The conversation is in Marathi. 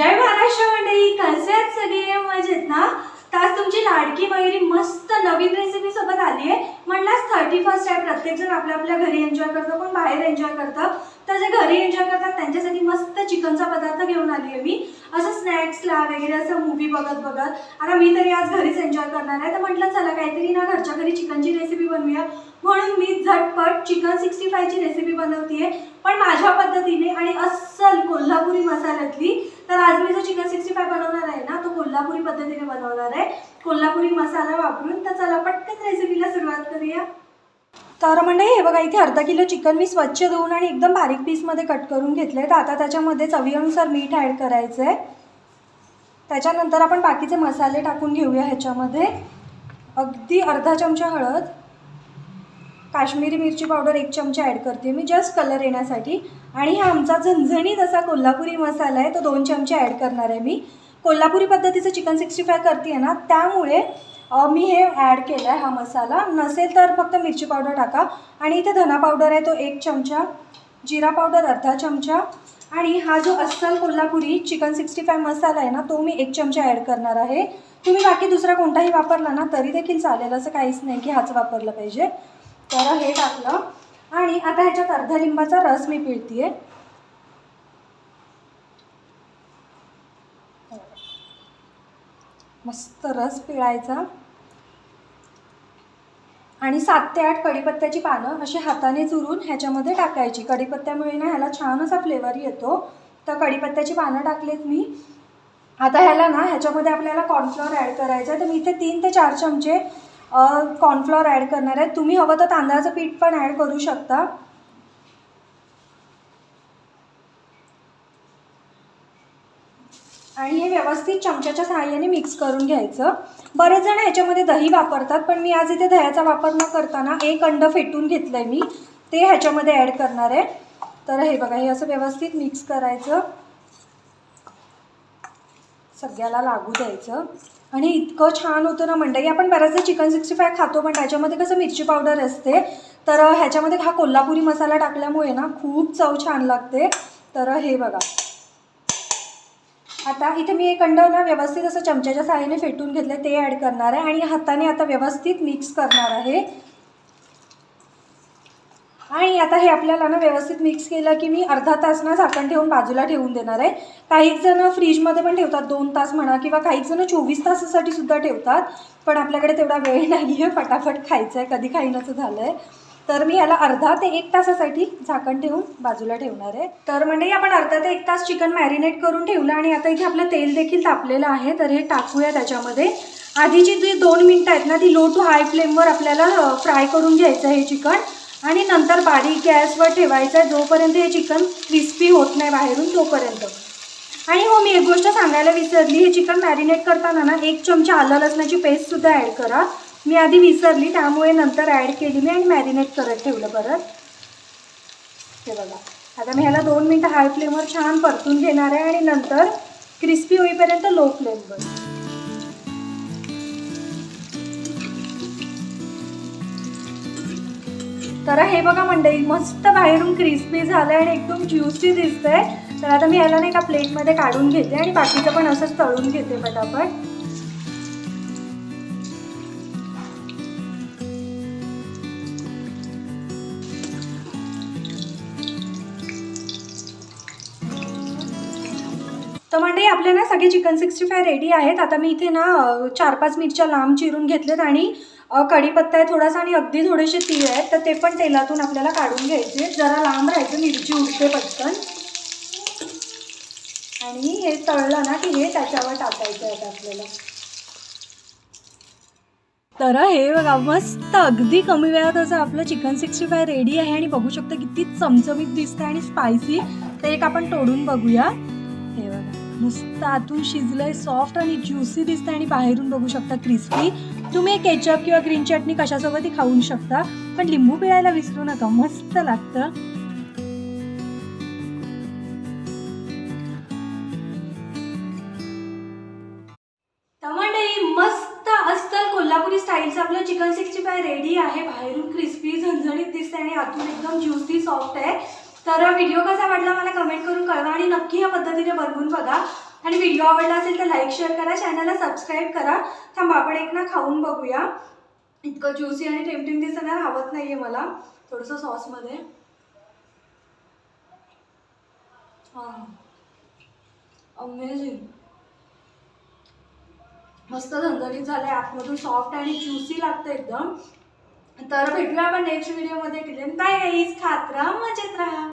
जय महाराष्ट्र मंडळी कसे आहेत सगळे? मजेत ना? तर आज तुमची लाडकी मयुरी मस्त नवीन रेसिपी सोबत आली आहे. म्हणलाच थर्टी फर्स्ट आहे प्रत्येक जण आपल्या आपल्या घरी एन्जॉय करतो पण बाहेर एन्जॉय करतं? तर जे घरी एन्जॉय करतात त्यांच्यासाठी मस्त चिकनचा पदार्थ घेऊन आली आहे मी. असं स्नॅक्सला वगैरे असं मूवी बघत बघत. आता मी तरी आज घरीच एन्जॉय करणार आहे. तर म्हटलं चला काहीतरी ना घरच्या घरी चिकनची रेसिपी बनवूया. म्हणून मी झटपट चिकन सिक्स्टी फायची रेसिपी बनवतीये. पण माझ्या पद्धतीने आणि अस्सल कोल्हापुरी मसाल्यातली आज मी जो चिकन सिक्स्टी फाय बनवणार आहे ना तो कोल्हापुरी पद्धतीने बनवणार आहे. कोल्हापुरी मसाला वापरून तर चला पटकन रेसिपीला सुरुवात करूया. तर म्हणजे हे बघा इथे अर्धा किलो चिकन मी स्वच्छ धुवून आणि एकदम बारीक पीसमध्ये कट करून घेतले तर आता त्याच्यामध्ये चवीनुसार मीठ ॲड करायचं आहे त्याच्यानंतर आपण बाकीचे मसाले टाकून घेऊया ह्याच्यामध्ये. अगदी अर्धा चमचा हळद. काश्मीरी मिरची पावडर एक चमचा ॲड करते. मी जस्ट कलर येण्यासाठी. आणि हा आमचा झणझणीत असा कोल्हापुरी मसाला आहे तो दोन चमचे ॲड करणार आहे मी. कोल्हापुरी पद्धतीचं चिकन सिक्स्टी फाय करते आहे ना त्यामुळे मी हे ॲड केलं आहे हा मसाला. नसेल तर फक्त मिरची पावडर टाका. आणि इथे धना पावडर आहे तो एक चमचा. जिरा पावडर अर्धा चमचा. आणि हा जो अस्सल Kolhapuri chicken sixty five masala आहे ना तो मी एक चमचा ॲड करणार आहे. तुम्ही बाकी दुसरा कोणताही वापरला ना तरी देखील चालेल. असं काहीच नाही की हाच वापरलं पाहिजे. तर हे टाकलं. आणि आता ह्याच्यात अर्धा लिंबाचा रस मी पिळतीये. मस्त रस पिळायचा. आणि सात ते आठ कढीपत्त्याची पानं अशी हाताने चुरून ह्याच्यामध्ये टाकायची. कढीपत्त्यामुळे ना ह्याला छान असा फ्लेवर येतो. तर कढीपत्त्याची पानं टाकलेत मी. आता ह्याला ना ह्याच्यामध्ये आपल्याला कॉर्नफ्लॉर ॲड करायचं आहे तर मी इथे तीन ते चार चमचे कॉर्नफ्लॉर ॲड करणार आहे. तुम्ही हवं तर तांदळाचं पीठ पण ॲड करू शकता. आणि हे व्यवस्थित चमच्याच्या सहाय्याने मिक्स करून घ्यायचं. बरेच जण ह्याच्यामध्ये दही वापरतात पण मी आज इथे दह्याचा वापर न करताना एक अंड फेटून घेतलं आहे मी. ते ह्याच्यामध्ये ॲड करणार आहे. तर हे बघा हे असं व्यवस्थित मिक्स करायचं. सगळ्याला लागू द्यायचं. आणि इतकं छान होतं ना मंडई. आपण बऱ्याचदा चिकन सिक्स्टी फाय खातो पण त्याच्यामध्ये कसं मिरची पावडर असते. तर ह्याच्यामध्ये हा कोल्हापुरी मसाला टाकल्यामुळे ना खूप चव छान लागते. तर हे बघा. आता इथे मी एक अंड ना व्यवस्थित असं चमच्याच्या सहाय्याने फेटून घेतलं ते ॲड करणार आहे आणि हाताने आता व्यवस्थित मिक्स करणार आहे. आणि आता हे आपल्याला ना व्यवस्थित मिक्स केलं की मी अर्धा तास ना झाकण ठेवून बाजूला ठेवून देणार आहे. काही जण फ्रीजमध्ये पण ठेवतात दोन तास म्हणा किंवा काही जण चोवीस तासासाठी सुद्धा ठेवतात. पण आपल्याकडे तेवढा वेळ नाही आहे फटाफट खायचं आहे कधी खाईनाचं झालं आहे तर मी याला अर्धा ते एक तासासाठी झाकण ठेवून बाजूला ठेवणार आहे. तर म्हणजे आपण अर्धा ते एक तास चिकन मॅरिनेट करून ठेवलं आणि आता इथे आपलं तेल देखील तापलेलं आहे. तर हे टाकूया त्याच्यामध्ये. आधीची जी दोन मिनटं आहेत ना ती लो टू हाय फ्लेमवर आपल्याला फ्राय करून घ्यायचं आहे हे चिकन. आणि नंतर बारीक गॅसवर ठेवायचं आहे जोपर्यंत हे चिकन क्रिस्पी होत नाही बाहेरून तोपर्यंत. आणि हो मी एक गोष्ट सांगायला विसरली. हे चिकन मॅरिनेट करताना ना एक चमचा आलं लसणाची पेस्टसुद्धा ॲड करा. मी आधी विसरली त्यामुळे नंतर ॲड केली मी आणि मॅरिनेट करत ठेवलं परत. हे बघा. आता मी ह्याला दोन मिनटं हाय फ्लेमवर छान परतून घेणार आहे आणि नंतर क्रिस्पी होईपर्यंत लो फ्लेमवर तर हे बघा मंडळी मस्त बाहेरून क्रिस्पी झालं आणि एकदम ज्युसी दिसतंय. तर आता मी याला नाही का प्लेटमध्ये काढून घेते आणि बाकीचं पण असंच तळून घेते पटापट. तर म्हणजे आपले ना सगळे चिकन सिक्स्टी फाय रेडी आहेत. आता मी इथे ना चार पाच मिरच्या लांब चिरून घेतलेत आणि कढीपत्ता आहे थोडासा आणि अगदी थोडेसे तीळ आहेत. तर ते पण तेलातून आपल्याला काढून घ्यायचे. जरा लांब राहायचं मिरची उडते पटकन. आणि हे तळलं ना की हे त्याच्यावर टाकायचं आहे आपल्याला. तर हे बघा मस्त अगदी कमी वेळात असं आपलं चिकन सिक्स्टी फाय रेडी आहे. आणि बघू शकता किती चमचमीत दिसतं आणि स्पायसी ते एक आपण तोडून बघूया. मस्त आतून शिजलंय सॉफ्ट आणि ज्युसी दिसतं आणि बाहेरून बघू शकता क्रिस्पी तुम्ही केचप किंवा ग्रीन चटणी कशासोबतही खाऊ शकता. पण लिंबू पिळायला विसरू नका मस्त लागतं. मस्त अस्सल कोल्हापुरी स्टाईलचं आपलं चिकन सिक्स्टी फाय रेडी आहे. बाहेरून क्रिस्पी झणझणीत दिसते आणि आतून एकदम ज्युसी सॉफ्ट आहे. तर व्हिडिओ कसा वाटला मला कमेंट करून कळवा आणि नक्की या पद्धतीने बनवून बघा. आणि व्हिडिओ आवडला असेल तर लाईक शेअर करा. चॅनलला सबस्क्राईब करा. थांबा आपण एक ना खाऊन बघूया. इतकं ज्युसी आणि टेम्पटिंग दिसणार हवत नाही आहे मला. थोडंसं सॉसमध्ये हां. अमेझिंग मस्त झणझणीत आहे आतमधून सॉफ्ट आणि ज्युसी लागतं एकदम. तर भेटूया आपण नेक्स्ट व्हिडिओमध्ये टिलेन बाय गाईज खात राहा मजेत राहा.